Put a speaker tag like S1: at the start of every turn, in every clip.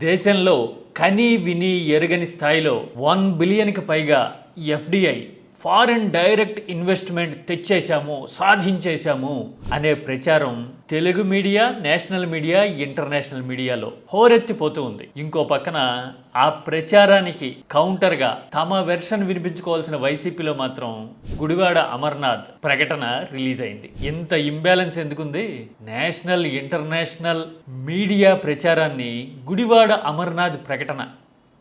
S1: దేశంలో కని విని ఎరగని స్థాయిలో వన్ బిలియన్కి పైగా ఎఫ్డిఐ ఫారిన్ డైరెక్ట్ ఇన్వెస్ట్మెంట్ తెచ్చేశాము సాధించేశాము అనే ప్రచారం Telugu media national media international మీడియాలో హోరెత్తిపోతూ ఉంది. ఇంకో పక్కన ఆ ప్రచారానికి కౌంటర్గా తమ వెర్షన్ వినిపించుకోవాల్సిన వైసీపీలో మాత్రం గుడివాడ అమర్నాథ్ ప్రకటన రిలీజ్ అయింది. ఇంత ఇంబ్యాలెన్స్ ఎందుకుంది? నేషనల్ ఇంటర్నేషనల్ మీడియా ప్రచారాన్ని గుడివాడ అమర్నాథ్ ప్రకటన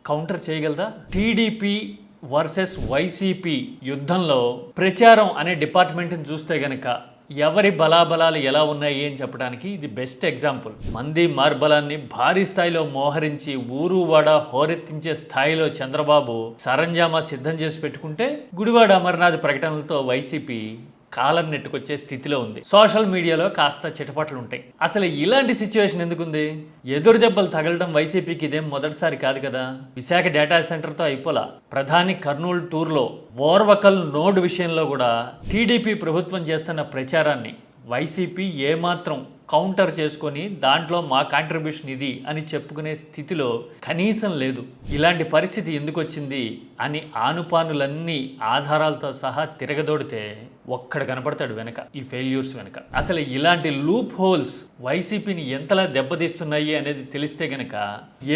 S1: కౌంటర్ చేయగలదా? టీడీపీ వర్సెస్ వైసీపీ యుద్ధంలో ప్రచారం అనే డిపార్ట్మెంట్ని చూస్తే గనక ఎవరి బలాబలాలు ఎలా ఉన్నాయి అని చెప్పడానికి ఇది బెస్ట్ ఎగ్జాంపుల్. మంది మార్బలాన్ని భారీ స్థాయిలో మోహరించి ఊరు వాడ హోరెత్తించే స్థాయిలో చంద్రబాబు సరంజామా సిద్ధం చేసి పెట్టుకుంటే గుడివాడ అమర్నాథ్ ప్రకటనలతో వైసీపీ కాలం నెట్టుకొచ్చే స్థితిలో ఉంది. సోషల్ మీడియాలో కాస్త చిటపట్లు ఉంటాయి. అసలు ఇలాంటి సిచ్యువేషన్ ఎందుకుంది? ఎదురు దెబ్బలు తగలడం వైసీపీకి ఇదేం మొదటిసారి కాదు కదా? విశాఖ డేటా సెంటర్తో అయిపోలా. ప్రధాని కర్నూలు టూర్లో ఓర్వకల్ నోడ్ విషయంలో కూడా టీడీపీ ప్రభుత్వం చేస్తున్న ప్రచారాన్ని వైసీపీ ఏమాత్రం కౌంటర్ చేసుకొని దాంట్లో మా కాంట్రిబ్యూషన్ ఇది అని చెప్పుకునే స్థితిలో కనీసం లేదు. ఇలాంటి పరిస్థితి ఎందుకు వచ్చింది అని ఆనుపానులన్నీ ఆధారాలతో సహా తిరగదోడితే ఒక్కడ కనపడతాడు వెనక ఈ ఫెయిల్యూర్స్ వెనక. అసలు ఇలాంటి లూప్ హోల్స్ వైసీపీని ఎంతలా దెబ్బతీస్తున్నాయి అనేది తెలిస్తే గనక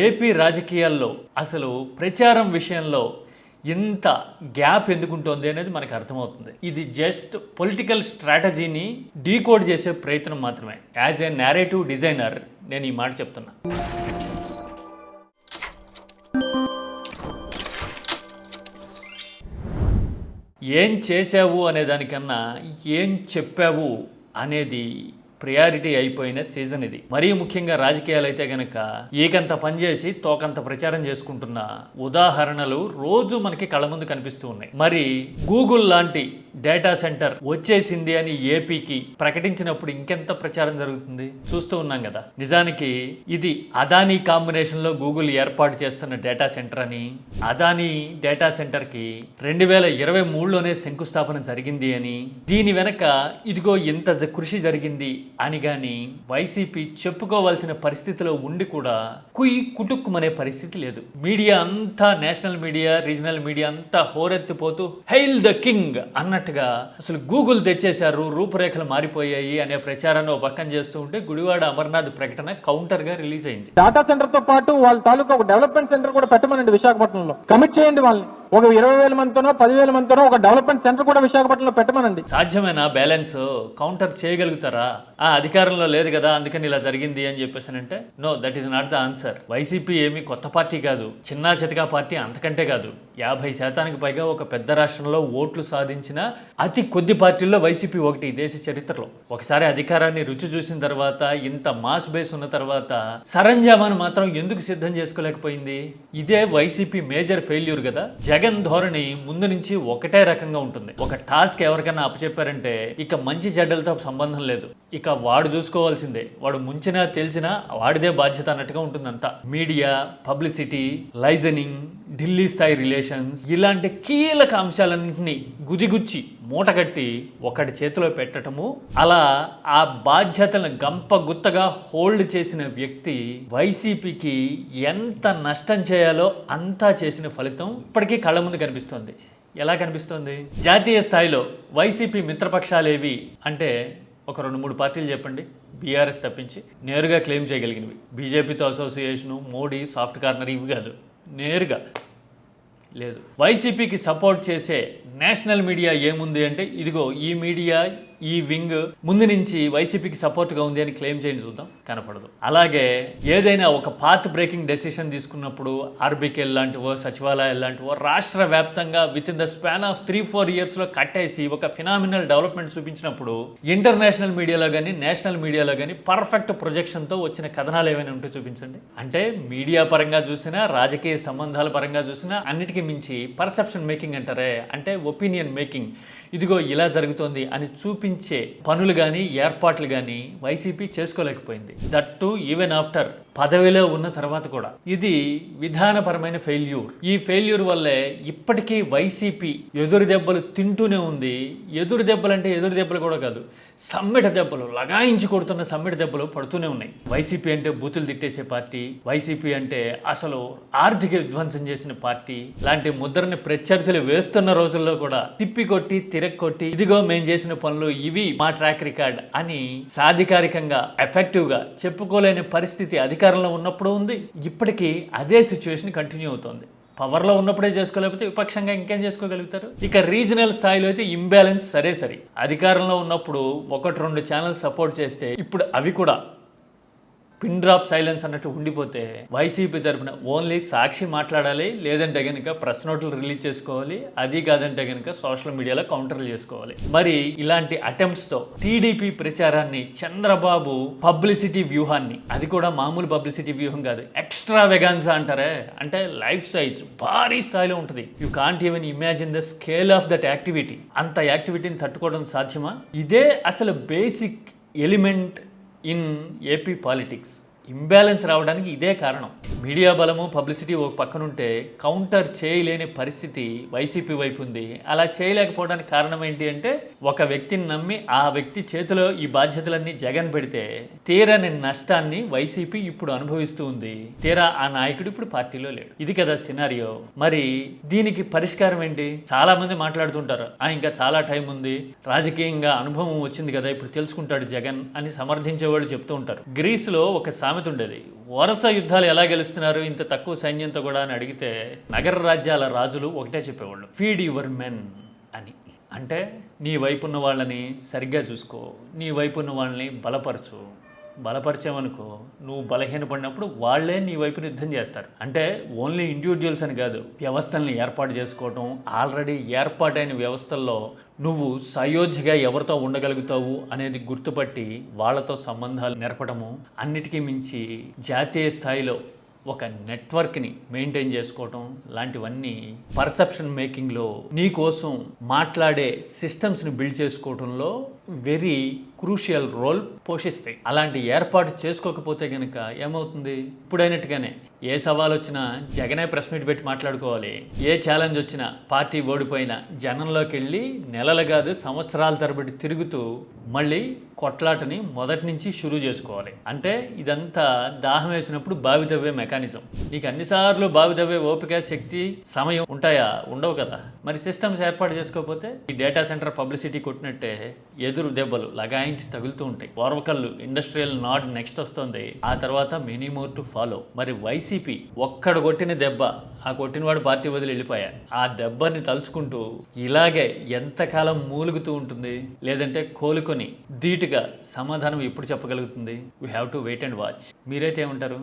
S1: ఏపీ రాజకీయాల్లో అసలు ప్రచారం విషయంలో ఇంత గ్యాప్ ఎందుకుంటోంది అనేది మనకు అర్థమవుతుంది. ఇది జస్ట్ పొలిటికల్ స్ట్రాటజీని డీకోడ్ చేసే ప్రయత్నం మాత్రమే. యాజ్ ఏ నేరేటివ్ డిజైనర్ నేను ఈ మాట చెప్తున్నా. ఏం చేశావు అనే దానికన్నా ఏం చెప్పావు అనేది ప్రియారిటీ అయిపోయిన సీజన్ ఇది. మరీ ముఖ్యంగా రాజకీయాలు అయితే గనక ఏకంత పనిచేసి తోకంత ప్రచారం చేసుకుంటున్న ఉదాహరణలు రోజు మనకి కళ్ళ ముందు కనిపిస్తూ ఉన్నాయి. మరి గూగుల్ లాంటి డేటా సెంటర్ వచ్చేసింది అని ఏపీకి ప్రకటించినప్పుడు ఇంకెంత ప్రచారం జరుగుతుంది? చూస్తూ ఉన్నాం కదా. నిజానికి ఇది అదానీ కాంబినేషన్లో గూగుల్ ఏర్పాటు చేస్తున్న డేటా సెంటర్ అని అదానీ డేటా సెంటర్కి రెండు వేల ఇరవై మూడులోనే శంకుస్థాపన జరిగింది అని దీని వెనక ఇదిగో ఇంత జ- కృషి జరిగింది అని కానీ వైసీపీ చెప్పుకోవాల్సిన పరిస్థితిలో ఉండి కూడా కుయ్ కుటుక్కుమనే పరిస్థితి లేదు. మీడియా అంతా నేషనల్ మీడియా రీజనల్ మీడియా అంతా హోరెత్తిపోతూ హెయిల్ ద కింగ్ అన్నట్టుగా అసలు గూగుల్ తెచ్చేశారు రూపురేఖలు మారిపోయాయి అనే ప్రచారాన్ని ఓ పక్కన చేస్తూ ఉంటే గుడివాడ అమర్నాథ్ ప్రకటన కౌంటర్గా రిలీజ్ అయింది.
S2: డేటా సెంటర్తో పాటు వాళ్ళ తాలూకా ఒక డెవలప్మెంట్ సెంటర్ కూడా పెట్టమనండి విశాఖపట్నంలో. కమిట్ చేయండి వాళ్ళని. ఒక ఇరవై వేల మందితోనో పదివేల మందితోనో ఒక డెవలప్మెంట్ సెంటర్ కూడా విశాఖపట్నంలో పెట్టమనండి.
S1: సాధ్యమైన బ్యాలెన్స్? కౌంటర్ చేయగలుగుతారా? ఆ అధికారంలో లేదు కదా అందుకని ఇలా జరిగింది అని చెప్పేసి అంటే no that is not the answer YCP ఏమి కొత్త పార్టీ కాదు. చిన్నా చితకా పార్టీ అంతకంటే కాదు. యాభై శాతానికి పైగా ఒక పెద్ద రాష్ట్రంలో ఓట్లు సాధించిన అతి కొద్ది పార్టీల్లో వైసీపీ ఒకటి దేశ చరిత్రలో. ఒకసారి అధికారాన్ని రుచి చూసిన తర్వాత ఇంత మాస్ బేస్ ఉన్న తర్వాత సరంజామాను మాత్రం ఎందుకు సిద్ధం చేసుకోలేకపోయింది? ఇదే వైసీపీ మేజర్ ఫెయిల్యూర్ కదా. జగన్ ధోరణి ముందు నుంచి ఒకటే రకంగా ఉంటుంది. ఒక టాస్క్ ఎవరికైనా అప్పచెప్పారంటే ఇక మంచి చెడ్డలతో సంబంధం లేదు. ఇక వాడు చూసుకోవాల్సిందే. వాడు ముంచినా తెలిసినా వాడిదే బాధ్యత అన్నట్టుగా ఉంటుందంతా. మీడియా పబ్లిసిటీ లైజనింగ్ ఢిల్లీ స్థాయి రిలేషన్స్ ఇలాంటి కీలక అంశాలన్నింటినీ గుదిగుచ్చి మూటగట్టి ఒకటి చేతిలో పెట్టటము అలా ఆ బాధ్యతలను గంప గుత్తగా హోల్డ్ చేసిన వ్యక్తి వైసీపీకి ఎంత నష్టం చేయాలో అంతా చేసిన ఫలితం ఇప్పటికీ కళ్ళ ముందు కనిపిస్తోంది. ఎలా కనిపిస్తోంది? జాతీయ స్థాయిలో వైసీపీ మిత్రపక్షాలేవి అంటే ఒక రెండు మూడు పార్టీలు చెప్పండి. బీఆర్ఎస్ తప్పించి నేరుగా క్లెయిమ్ చేయగలిగినవి. బీజేపీతో అసోసియేషను మోడీ సాఫ్ట్ కార్నర్ ఇవి కాదు. నేరుగా. లేదు. వైసీపీకి సపోర్ట్ చేసే నేషనల్ మీడియా ఏముంది అంటే ఇదిగో ఈ మీడియా ఈ వింగ్ ముందు నుంచి వైసీపీకి సపోర్ట్గా ఉంది అని క్లెయిమ్ చేయండి చూద్దాం. కనపడదు. అలాగే ఏదైనా ఒక పాత్ బ్రేకింగ్ డెసిషన్ తీసుకున్నప్పుడు ఆర్బీకేల్ లాంటివో సచివాలయాలు లాంటివో రాష్ట్ర వ్యాప్తంగా within the span of three four ఇయర్స్లో కట్టేసి ఒక ఫినామినల్ డెవలప్మెంట్ చూపించినప్పుడు ఇంటర్నేషనల్ మీడియాలో కానీ నేషనల్ మీడియాలో కానీ పర్ఫెక్ట్ ప్రొజెక్షన్తో వచ్చిన కథనాలు ఏమైనా ఉంటే చూపించండి. అంటే మీడియా పరంగా చూసినా రాజకీయ సంబంధాల పరంగా చూసినా అన్నిటికీ మించి పర్సెప్షన్ మేకింగ్ అంటారే. అంటే ఒపీనియన్ మేకింగ్ ఇదిగో ఇలా జరుగుతోంది అని చూపి పనులు కానీ ఏర్పాట్లు కానీ వైసీపీ చేసుకోలేకపోయింది. దట్టు ఈవెన్ ఆఫ్టర్ పదవిలో ఉన్న తర్వాత కూడా. ఇది విధానపరమైన ఫెయిల్యూర్ ఈ ఫెయిల్యూర్ వల్లే ఇప్పటికీ వైసీపీ ఎదురు దెబ్బలు తింటూనే ఉంది. ఎదురు దెబ్బలు అంటే ఎదురు దెబ్బలు కూడా కాదు సమ్మెట దెబ్బలు లగాయించి కొడుతున్న సమ్మిట దెబ్బలు పడుతూనే ఉన్నాయి. వైసీపీ అంటే బూతులు తిట్టేసే పార్టీ వైసీపీ అంటే అసలు ఆర్థిక విధ్వంసం చేసిన పార్టీ లాంటి ముద్రని ప్రత్యర్థులు వేస్తున్న రోజుల్లో కూడా తిప్పి కొట్టి తిరగొట్టి ఇదిగో మేము చేసిన పనులు ఇవి మా ట్రాక్ రికార్డ్ అని సాధికారికంగా ఎఫెక్టివ్గా చెప్పుకోలేని పరిస్థితి అధిక అధికారంలో ఉన్నప్పుడు ఉంది ఇప్పటికీ అదే సిచ్యువేషన్ కంటిన్యూ అవుతుంది. పవర్లో ఉన్నప్పుడే చేసుకోలేకపోతే విపక్షంగా ఇంకేం చేసుకోగలుగుతారు? ఇక రీజనల్ స్థాయిలో అయితే ఇంబ్యాలెన్స్ సరే సరే అధికారంలో ఉన్నప్పుడు ఒకటి రెండు ఛానల్స్ సపోర్ట్ చేస్తే ఇప్పుడు అవి కూడా పిన్ డ్రాప్ సైలెన్స్ అన్నట్టు ఉండిపోతే వైసీపీ తరఫున ఓన్లీ సాక్షి మాట్లాడాలి లేదంటే కనుక ప్రెస్ నోట్లు రిలీజ్ చేసుకోవాలి అది కాదంటే కనుక సోషల్ మీడియాలో కౌంటర్లు చేసుకోవాలి. మరి ఇలాంటి అటెంప్ట్స్తో తో టీడీపీ ప్రచారాన్ని చంద్రబాబు పబ్లిసిటీ వ్యూహాన్ని అది కూడా మామూలు పబ్లిసిటీ వ్యూహం కాదు ఎక్స్ట్రా వెగాన్సా అంటారే? అంటే లైఫ్ సైజ్ భారీ స్థాయిలో ఉంటుంది. You can't even imagine the scale of that activity అంత యాక్టివిటీని తట్టుకోవడం సాధ్యమా? ఇదే అసలు basic element in AP politics imbalance రావడానికి ఇదే కారణం. మీడియా బలము పబ్లిసిటీ ఒక పక్కనుంటే కౌంటర్ చేయలేని పరిస్థితి వైసీపీ వైపు ఉంది అలా చేయలేకపోవడానికి కారణం ఏంటి అంటే ఒక వ్యక్తిని నమ్మి ఆ వ్యక్తి చేతిలో ఈ బాధ్యతలన్నీ జగన్ పెడితే తీరని నష్టాన్ని వైసీపీ ఇప్పుడు అనుభవిస్తూ ఉంది. తీరా ఆ నాయకుడు ఇప్పుడు పార్టీలో లేడు. ఇది కదా సినారియో. మరి దీనికి పరిష్కారం ఏంటి? చాలా మంది మాట్లాడుతుంటారు ఆ ఇంకా చాలా టైం ఉంది. రాజకీయంగా అనుభవం వచ్చింది కదా ఇప్పుడు తెలుసుకుంటాడు జగన్ అని సమర్థించే వాళ్ళు చెప్తూ ఉంటారు. గ్రీస్లో ఒక సామెత ఉండేది వరుస యుద్ధాలు ఎలా గెలుస్తున్నారు? ఇంత తక్కువ సైన్యంతో కూడా అని అడిగితే నగర రాజ్యాల రాజులు ఒకటే చెప్పేవాళ్ళు ఫీడ్ యువర్ మెన్ అని. అంటే నీ వైపు ఉన్న వాళ్ళని సరిగ్గా చూసుకో నీ వైపు ఉన్న వాళ్ళని బలపరచు. బలపరిచామనుకో నువ్వు బలహీనపడినప్పుడు వాళ్ళే నీ వైపు యుద్ధం చేస్తారు. అంటే ఓన్లీ ఇండివిజువల్స్ అని కాదు వ్యవస్థల్ని ఏర్పాటు చేసుకోవటం ఆల్రెడీ ఏర్పాటైన వ్యవస్థల్లో నువ్వు సయోధ్యగా ఎవరితో ఉండగలుగుతావు అనేది గుర్తుపట్టి వాళ్ళతో సంబంధాలు నెరపడము అన్నిటికీ మించి జాతీయ స్థాయిలో ఒక నెట్వర్క్ని మెయింటైన్ చేసుకోవటం లాంటివన్నీ పర్సెప్షన్ మేకింగ్లో నీకోసం మాట్లాడే సిస్టమ్స్ని బిల్డ్ చేసుకోవటంలో వెరీ క్రూషియల్ రోల్ పోషిస్తాయి. అలాంటి ఏర్పాటు చేసుకోకపోతే కనుక ఏమవుతుంది? ఇప్పుడైనట్టుగానే ఏ సవాల్ వచ్చినా జగనే ప్రెస్ మీట్ పెట్టి మాట్లాడుకోవాలి. ఏ ఛాలెంజ్ వచ్చినా పార్టీ ఓడిపోయినా జనంలోకి వెళ్ళి నెలలు కాదు సంవత్సరాల తరబడి తిరుగుతూ మళ్ళీ కొట్లాటని మొదటి నుంచి షురూ చేసుకోవాలి. అంటే ఇదంతా దాహం వేసినప్పుడు బావిదవ్వే మెకానిజం. నీకు అన్నిసార్లు బావిదవ్వే ఓపిక శక్తి సమయం ఉంటాయా? ఉండవు కదా. మరి సిస్టమ్స్ ఏర్పాటు చేసుకోకపోతే ఈ డేటా సెంటర్ పబ్లిసిటీ కొట్టినట్టే ఎదురు దెబ్బలు లగాయించి తగులుతూ ఉంటాయి. ఓర్వకల్లు ఇండస్ట్రియల్ నాడ్ నెక్స్ట్ వస్తుంది. ఆ తర్వాత మెనీ మోర్ టు ఫాలో. మరి వైసీపీ ఒక్కడ కొట్టిన దెబ్బ ఆ కొట్టినవాడు పార్టీ వదిలి వెళ్ళిపోయా? ఆ దెబ్బని తలుచుకుంటూ ఇలాగే ఎంతకాలం మూలుగుతూ ఉంటుంది? లేదంటే కోలుకొని ధీటుగా సమాధానం ఎప్పుడు చెప్పగలుగుతుంది? We have to wait and watch మీరైతే ఏమంటారు?